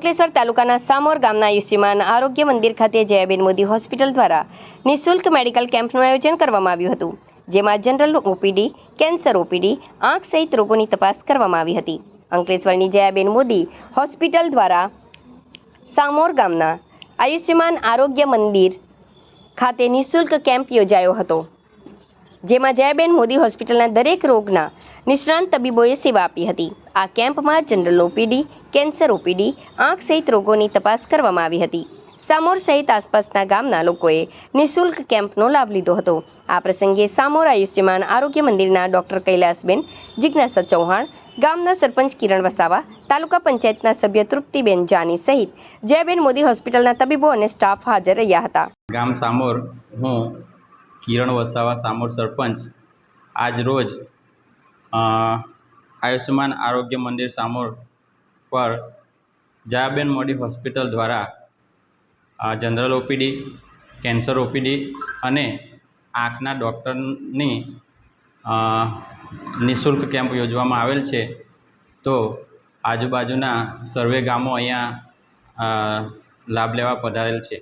અંકલેશ્વર તાલુકાના સામોર ગામના આયુષ્યમાન આરોગ્ય મંદિર ખાતે જયાબેન મોદી હોસ્પિટલ દ્વારા નિઃશુલ્ક મેડિકલ કેમ્પનું આયોજન કરવામાં આવ્યું હતું, જેમાં જનરલ ઓપીડી, કેન્સર ઓપીડી, આંખ સહિત રોગોની તપાસ કરવામાં આવી હતી. અંકલેશ્વરની જયાબેન મોદી હોસ્પિટલ દ્વારા સામોર ગામના આયુષ્યમાન આરોગ્ય મંદિર ખાતે નિઃશુલ્ક કેમ્પ યોજાયો હતો. જેમાં જયાબેન મોદી હોસ્પિટલના દરેક રોગના નિષ્ણાંત તબીબોએ સેવા આપી હતી. આ કેમ્પમાં જનરલ ઓપીડી, કેન્સર ઓપીડી, આંખ સહિત રોગોની તપાસ કરવામાં આવી હતી. સામોર સહિત આસપાસના ગામના લોકોએ નિઃશુલ્ક કેમ્પનો લાભ લીધો હતો. આ પ્રસંગે સામોર આયુષ્યમાન આરોગ્ય મંદિરના ડોક્ટર કૈલાસબેન, જિજ્ઞાસા ચૌહાણ, ગામના સરપંચ કિરણ વસાવા, તાલુકા પંચાયતના સભ્ય તૃપ્તિબેન જાની સહિત જયબેન મોદી હોસ્પિટલના તબીબો અને સ્ટાફ હાજર રહ્યા હતા. ગામ સામોર હું કિરણ વસાવા, સામોર સરપંચ. આજ રોજ આયુષ્યમાન આરોગ્ય મંદિર સામોર પર જયાબેન મોડી હોસ્પિટલ દ્વારા જનરલ ઓપીડી, કેન્સર ઓપીડી અને આંખના ડૉક્ટરની નિઃશુલ્ક કેમ્પ યોજવામાં આવેલ છે. તો આજુબાજુના સર્વે ગામો અહીંયા લાભ લેવા પધારેલ છે.